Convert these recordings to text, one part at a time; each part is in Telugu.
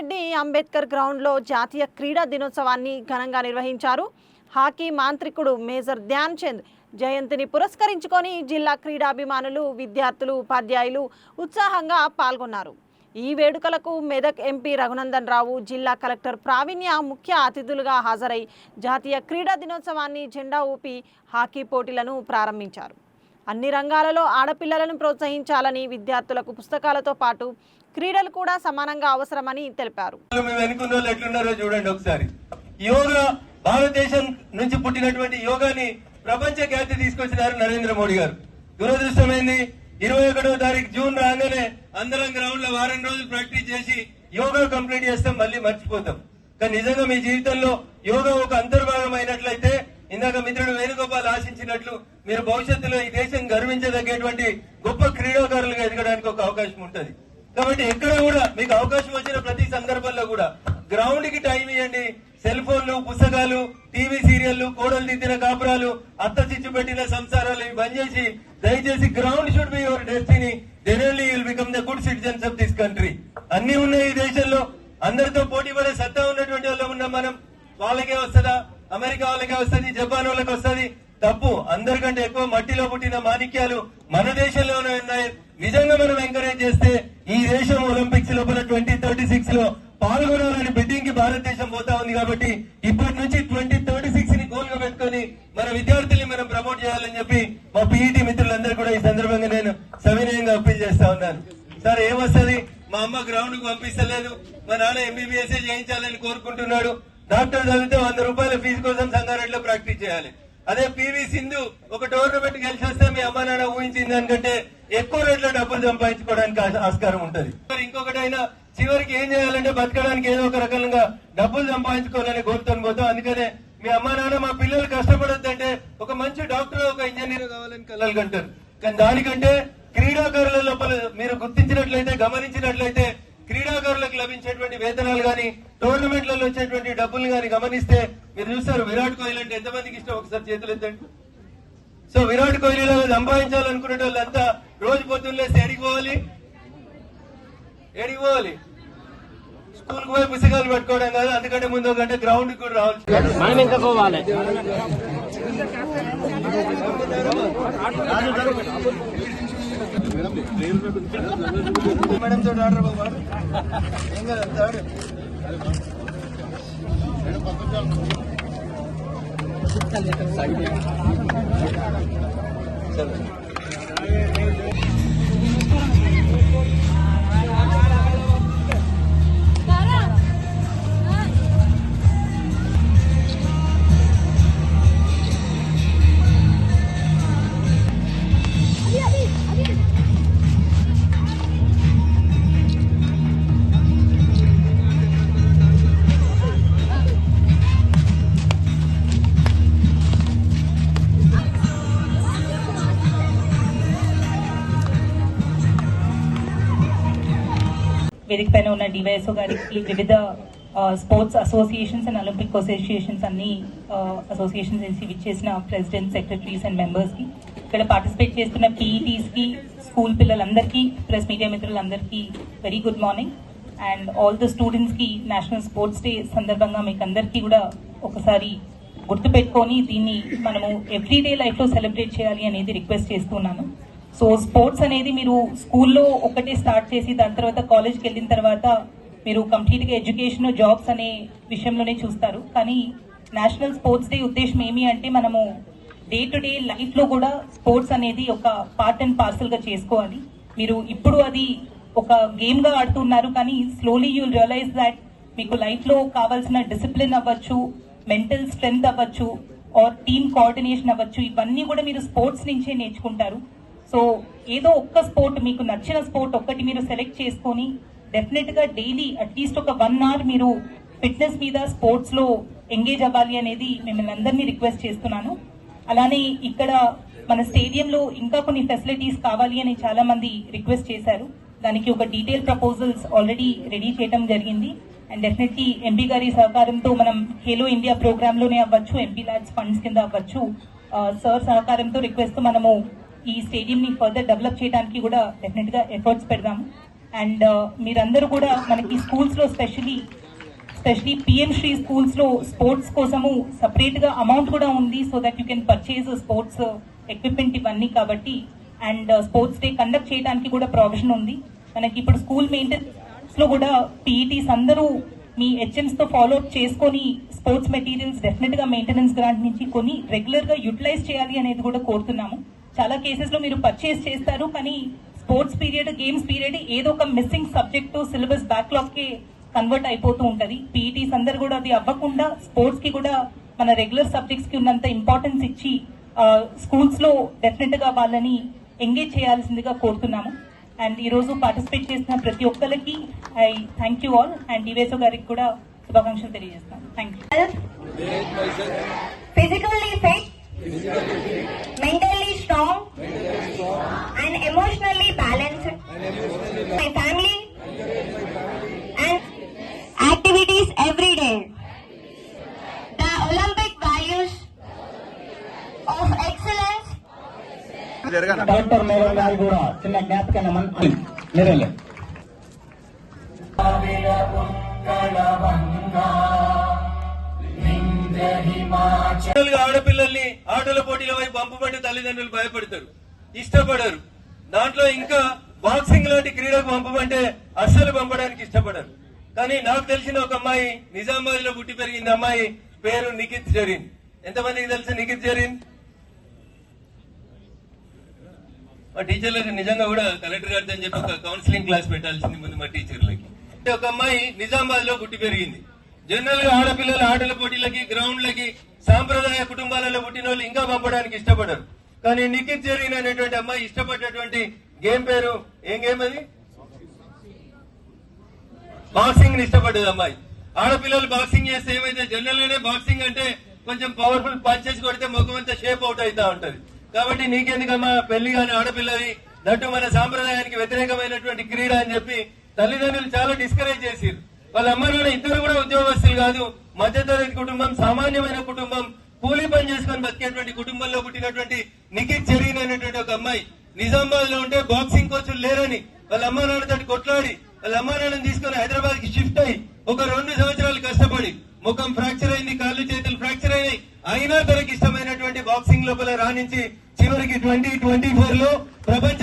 రెడ్డి అంబేద్కర్ గ్రౌండ్లో జాతీయ క్రీడా దినోత్సవాన్ని ఘనంగా నిర్వహించారు. హాకీ మాంత్రికుడు మేజర్ ధ్యాన్ చంద్ జయంతిని పురస్కరించుకొని జిల్లా క్రీడాభిమానులు విద్యార్థులు ఉపాధ్యాయులు ఉత్సాహంగా పాల్గొన్నారు. ఈ వేడుకలకు మెదక్ ఎంపీ రఘునందన్ రావు జిల్లా కలెక్టర్ ప్రావీణ్య ముఖ్య అతిథులుగా హాజరై జాతీయ క్రీడా దినోత్సవాన్ని జెండా ఊపి హాకీ పోటీలను ప్రారంభించారు. అన్ని రంగాలలో ఆడపిల్లలను ప్రోత్సహించాలని విద్యార్థులకు పుస్తకాలతో పాటు క్రీడలు కూడా సమానంగా అవసరమని తెలిపారు. మేము ఎట్లున్నారో చూడండి ఒకసారి. యోగా భారతదేశం నుంచి పుట్టినటువంటి యోగాని ప్రపంచ ఖ్యాతి తీసుకొచ్చినారు నరేంద్ర మోడీ గారు. దురదృష్టమైంది ఇరవై ఒకటో తారీఖు జూన్ రాగానే అందరం గ్రౌండ్లో వారం రోజులు ప్రాక్టీస్ చేసి యోగా కంప్లీట్ చేస్తాం మళ్ళీ మర్చిపోతాం. కానీ నిజంగా మీ జీవితంలో యోగా ఒక అంతర్భాగం అయినట్లయితే ఇందాక మిత్రుడు వేణుగోపాల్ ఆశించినట్లు మీరు భవిష్యత్తులో ఈ దేశం గర్వించదగ్గేటువంటి గొప్ప క్రీడాకారులుగా ఎదగడానికి ఒక అవకాశం ఉంటది. కాబట్టి ఎక్కడ కూడా మీకు అవకాశం వచ్చిన ప్రతి సందర్భంలో కూడా గ్రౌండ్కి టైం ఇవ్వండి సెల్ ఫోన్లు పుస్తకాలు టీవీ సీరియళ్ళు కోడలు దిద్దిన కాపురాలు అత్త చిచ్చు పెట్టిన సంసారాలు ఇవి బంద్ చేసి దయచేసి ground should be your destiny. Then only will become the good citizens of this country అన్ని ఉన్నాయి ఈ దేశంలో. అందరితో పోటీ పడే సత్తా ఉన్నటువంటి వాళ్ళు ఉన్నాం మనం. వాళ్ళకే వస్తుందా? అమెరికా వాళ్ళకే వస్తుంది? జపాన్ వాళ్ళకి వస్తుంది? తప్పు. అందరికంటే ఎక్కువ మట్టిలో పుట్టిన మాణిక్యాలు మన దేశంలోనే ఉన్నాయి. నిజంగా మనం ఎంకరేజ్ చేస్తే ఈ దేశం ఒలింపిక్స్ లోపల ట్వంటీ థర్టీ సిక్స్లో పాల్గొనాలని బిడ్డింగ్కి భారతదేశం పోతా ఉంది కాబట్టి ఇప్పటి నుంచి ట్వంటీ థర్టీ సిక్స్ని గోల్గా పెట్టుకొని మన విద్యార్థుల్ని మనం ప్రమోట్ చేయాలని చెప్పి మా పీఈటీ మిత్రులందరూ కూడా ఈ సందర్భంగా నేను సవినయంగా అప్పీల్ చేస్తా ఉన్నాను. సార్ ఏమొస్తుంది? మా అమ్మ గ్రౌండ్కు పంపిస్తలేదు. మా నాన్న ఎంబీబీఎస్ చేయించాలని కోరుకుంటున్నాడు. డాక్టర్ చదివితే వంద రూపాయల ఫీజు కోసం సంగారెడ్డిలో ప్రాక్టీస్ చేయాలి. అదే పివి సింధు ఒక టోర్నమెంట్ గెలిచి వస్తే మీ అమ్మ నాన్న ఊహించింది దానికంటే ఎక్కువ రేట్లో డబ్బులు సంపాదించుకోవడానికి ఆస్కారం ఉంటది. ఇంకొకటైనా చివరికి ఏం చేయాలంటే బతకడానికి ఏదో ఒక రకంగా డబ్బులు సంపాదించుకోవాలని కోరుతాను పోతాం. అందుకనే మీ అమ్మ నాన్న మా పిల్లలు కష్టపడొద్దంటే ఒక మంచి డాక్టర్ ఒక ఇంజనీర్ కావాలని కలలు కంటారు. కానీ దానికంటే క్రీడాకారుల లోపల మీరు గుర్తించినట్లయితే గమనించినట్లయితే క్రీడాకారులకు లభించేటువంటి వేతనాలు గాని టోర్నమెంట్లలో వచ్చేటువంటి డబ్బులు గాని గమనిస్తే మీరు చూస్తారు విరాట్ కోహ్లీ అంటే ఎంతమందికి ఇష్టం? ఒకసారి చేతులు ఎత్తండి. సో విరాట్ కోహ్లీ లాగా సంపాదించాలనుకునే వాళ్ళంతా రోజు పొద్దున్న ఎడికి పోవాలి? ఎడికి పోవాలి? స్కూల్కు పోయి పుస్తకాలు పట్టుకోవడం కాదు అందుకంటే ముందు గంట గ్రౌండ్ కూడా రావాలి మనం ఇంకా పోవాలి. మేడం తోటి ఆర్డర్ బాబా ఏం కదా థర్డ్ వేదిక పైన ఉన్న డివైఎస్ఓ గారికి వివిధ sports associations and Olympic associations అన్ని అసోసియేషన్స్ నుంచి విచ్చేసిన ప్రెసిడెంట్ సెక్రటరీస్ అండ్ మెంబర్స్కి. ఇక్కడ పార్టిసిపేట్ చేస్తున్న పీఈటీస్కి స్కూల్ పిల్లలందరికీ ప్లస్ మీడియా మిత్రులందరికీ very good morning. And all the స్టూడెంట్స్కి నేషనల్ స్పోర్ట్స్ డే సందర్భంగా మీకు అందరికీ కూడా ఒకసారి గుర్తుపెట్టుకొని దీన్ని మనము ఎవ్రీడే లైఫ్లో సెలబ్రేట్ చేయాలి అనేది రిక్వెస్ట్ చేస్తున్నాను సో స్పోర్ట్స్ అనేది మీరు స్కూల్లో ఒకటే స్టార్ట్ చేసి దాని తర్వాత కాలేజ్కి వెళ్ళిన తర్వాత మీరు కంప్లీట్గా ఎడ్యుకేషన్ జాబ్స్ అనే విషయంలోనే చూస్తారు. కానీ నేషనల్ స్పోర్ట్స్ డే ఉద్దేశం ఏమి అంటే మనము డే టు డే లైఫ్లో కూడా స్పోర్ట్స్ అనేది ఒక పార్ట్ అండ్ పార్సల్గా చేసుకోవాలి. మీరు ఇప్పుడు అది ఒక గేమ్గా ఆడుతున్నారు కానీ స్లోలీ యూ రియలైజ్ దాట్ మీకు లైఫ్లో కావాల్సిన డిసిప్లిన్ అవ్వచ్చు మెంటల్ స్ట్రెంగ్త్ అవ్వచ్చు ఆర్ టీమ్ కోఆర్డినేషన్ అవ్వచ్చు. ఇవన్నీ కూడా మీరు స్పోర్ట్స్ నుంచే నేర్చుకుంటారు. సో ఏదో ఒక్క స్పోర్ట్ మీకు నచ్చిన స్పోర్ట్ ఒక్కటి మీరు సెలెక్ట్ చేసుకొని డెఫినెట్గా డైలీ అట్లీస్ట్ ఒక వన్ అవర్ మీరు ఫిట్నెస్ మీద స్పోర్ట్స్లో ఎంగేజ్ అవ్వాలి అనేది మిమ్మల్ని అందరినీ రిక్వెస్ట్ చేస్తున్నాను. అలానే ఇక్కడ మన స్టేడియంలో ఇంకా కొన్ని ఫెసిలిటీస్ కావాలి అని చాలా మంది రిక్వెస్ట్ చేశారు. దానికి ఒక డీటెయిల్ ప్రపోజల్స్ ఆల్రెడీ రెడీ చేయడం జరిగింది. అండ్ డెఫినెట్లీ ఎంపీ గారి సహకారంతో మనం ఖేలో ఇండియా ప్రోగ్రామ్లోనే అవ్వచ్చు ఎంపీ ల్యాడ్స్ ఫండ్స్ కింద అవ్వచ్చు. సార్ సహకారంతో రిక్వెస్ట్ మనము ఈ స్టేడియం ని ఫర్దర్ డెవలప్ చేయడానికి కూడా డెఫినెట్గా ఎఫర్ట్స్ పెడదాము. అండ్ uh, మీరందరూ కూడా మనకి స్కూల్స్లో స్పెషలీ స్పెషలీ పిఎం శ్రీ స్కూల్స్లో స్పోర్ట్స్ కోసము సపరేట్గా అమౌంట్ కూడా ఉంది so that you can purchase sports equipment ఇవన్నీ కాబట్టి అండ్ స్పోర్ట్స్ డే కండక్ట్ చేయడానికి కూడా ప్రావిజన్ ఉంది. మనకి ఇప్పుడు స్కూల్ మెయింటెనెన్స్లో కూడా పీఈటీస్ అందరూ మీ హెచ్ఎంస్తో ఫాలో అప్ చేసుకొని స్పోర్ట్స్ మెటీరియల్స్ డెఫినెట్గా మెయింటెనెన్స్ గ్రాంట్ నుంచి కొన్ని రెగ్యులర్గా యూటిలైజ్ చేయాలి అనేది కూడా కోరుతున్నాము. చాలా కేసెస్లో మీరు పర్చేస్ చేస్తారు కానీ స్పోర్ట్స్ పీరియడ్ గేమ్స్ పీరియడ్ ఏదో ఒక మిస్సింగ్ సబ్జెక్ట్ సిలబస్ బ్యాక్లాగ్కి కన్వర్ట్ అయిపోతూ ఉంటది. పీఈటీస్ అందరు కూడా అది అవ్వకుండా స్పోర్ట్స్కి కూడా మన రెగ్యులర్ సబ్జెక్ట్స్కి ఉన్నంత ఇంపార్టెన్స్ ఇచ్చి స్కూల్స్లో డెఫినెట్గా వాళ్ళని ఎంగేజ్ చేయాల్సిందిగా కోరుతున్నాము. అండ్ ఈ రోజు పార్టిసిపేట్ చేసిన ప్రతి ఒక్కరికి I thank you all and DYSO గారికి కూడా శుభాకాంక్షలు తెలియజేస్తాను. Thank you physically fit mentally strong, and emotionally balanced. My family and activities every day. The Olympic values of excellence doctor madam గారు కూడా చిన్న జ్ఞాపకం మీరేలే పిల్లలుగా ఆడపిల్లల్ని ఆటల పోటీల వైపు పంపబడి తల్లిదండ్రులు భయపడతారు ఇష్టపడరు. దాంట్లో ఇంకా బాక్సింగ్ లాంటి క్రీడకు పంపమంటే అస్సలు పంపడానికి ఇష్టపడరు. కానీ నాకు తెలిసిన ఒక అమ్మాయి నిజామాబాద్లో పుట్టి పెరిగింది అమ్మాయి పేరు నిఖిత్ జరీన్. ఎంతమందికి తెలుసు నిఖిత్ జరీన్? మా టీచర్లకు నిజంగా కూడా కలెక్టర్ గారితో చెప్పి ఒక కౌన్సిలింగ్ క్లాస్ పెట్టాల్సింది ముందు మా టీచర్లకి. ఒక అమ్మాయి నిజామాబాద్లో పుట్టి పెరిగింది. జనరల్గా ఆడపిల్లల ఆటల పోటీలకి గ్రౌండ్లకి సాంప్రదాయ కుటుంబాలలో పుట్టిన వాళ్ళు ఇంకా పంపడానికి ఇష్టపడరు. కానీ నిఖిత్ జరిగిన అనేటువంటి అమ్మాయి ఇష్టపడేటువంటి గేమ్ పేరు ఏం గేమ్ అది? బాక్సింగ్ని ఇష్టపడ్డది అమ్మాయి. ఆడపిల్లలు బాక్సింగ్ చేస్తే ఏమైతే జనరల్ గానే బాక్సింగ్ అంటే కొంచెం పవర్ఫుల్ పంచెస్ కొడితే ముఖం అంతా షేప్ అవుట్ అవుతా ఉంటది. కాబట్టి నీకెందుకమ్మా పెళ్ళి కాని ఆడపిల్లది దట్టు మన సాంప్రదాయానికి వ్యతిరేకమైనటువంటి క్రీడ అని చెప్పి తల్లిదండ్రులు చాలా డిస్కరేజ్ చేసిరు వాళ్ళ అమ్మ నాన్న ఇద్దరు కూడా ఉద్యోగస్తులు కాదు మధ్యతరగతి కుటుంబం సామాన్యమైన కుటుంబం కూలీ పని చేసుకొని బతికేటువంటి కుటుంబంలో పుట్టినటువంటి నిఖిత్ చెరీన్ అనేటువంటి ఒక అమ్మాయి. నిజామాబాద్లో ఉంటే బాక్సింగ్ కోచ్లు లేరని వాళ్ళ అమ్మ నాన్నతో కొట్లాడి వాళ్ళ అమ్మ నాన్నని తీసుకొని హైదరాబాద్కి షిఫ్ట్ అయ్యి ఒక రెండు సంవత్సరాలు కష్టపడి ముఖం ఫ్రాక్చర్ అయింది కాళ్ళు చేతులు ఫ్రాక్చర్ అయినాయి. అయినా తనకి ఇష్టమైనటువంటి బాక్సింగ్ లోపల రాణించి చివరికి ట్వంటీ ట్వంటీ ఫోర్లో ప్రపంచ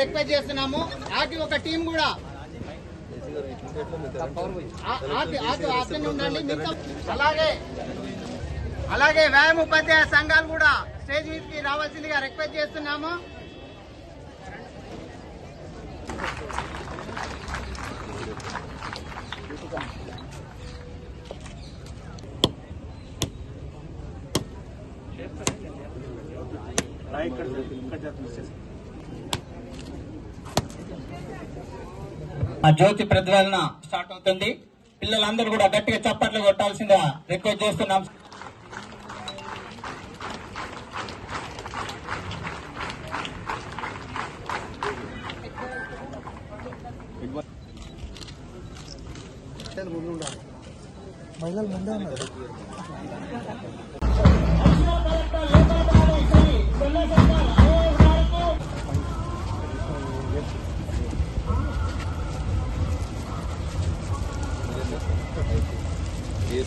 రిక్వెస్ట్ చేస్తున్నాము. వాటి ఒక టీం కూడా అలాగే అలాగే వ్యాయామ ఉపాధ్యాయ సంఘాలు కూడా స్టేజ్ మీదకి రావాల్సిందిగా రిక్వెస్ట్ చేస్తున్నాము. ఆ జ్యోతి ప్రజ్వలన స్టార్ట్ అవుతుంది. పిల్లలందరూ కూడా గట్టిగా చప్పట్లు కొట్టాల్సిందిగా రిక్వెస్ట్ చేస్తున్నాం. మహిళలు ముందే ఉన్నారు.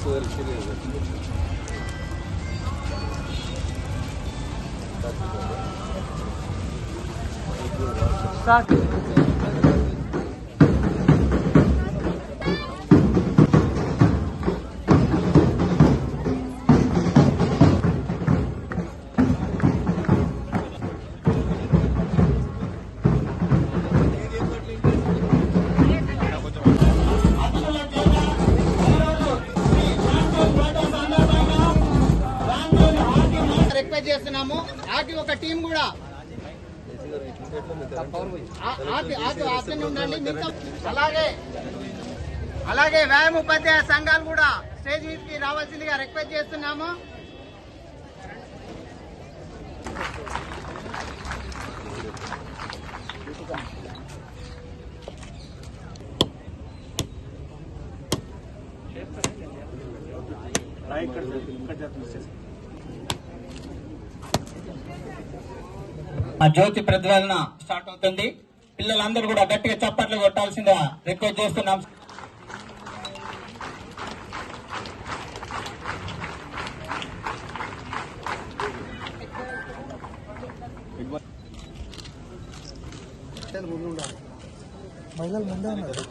Смысл Эрчелеза. Так, ఆకి టీం కూడా. ఉండండి అలాగే అలాగే వ్యాయామ ఉపాధ్యాయ సంఘాలు కూడా స్టేజ్ మీదకి రావాల్సిందిగా రిక్వెస్ట్ చేస్తున్నాము. ఇక్కడ ఇక్కడ ఆ జ్యోతి ప్రజ్వలన స్టార్ట్ అవుతుంది. పిల్లలందరూ కూడా గట్టిగా చప్పట్లు కొట్టాల్సిందిగా రిక్వెస్ట్ చేస్తున్నాం. మహిళలు ముందే ఉన్నారు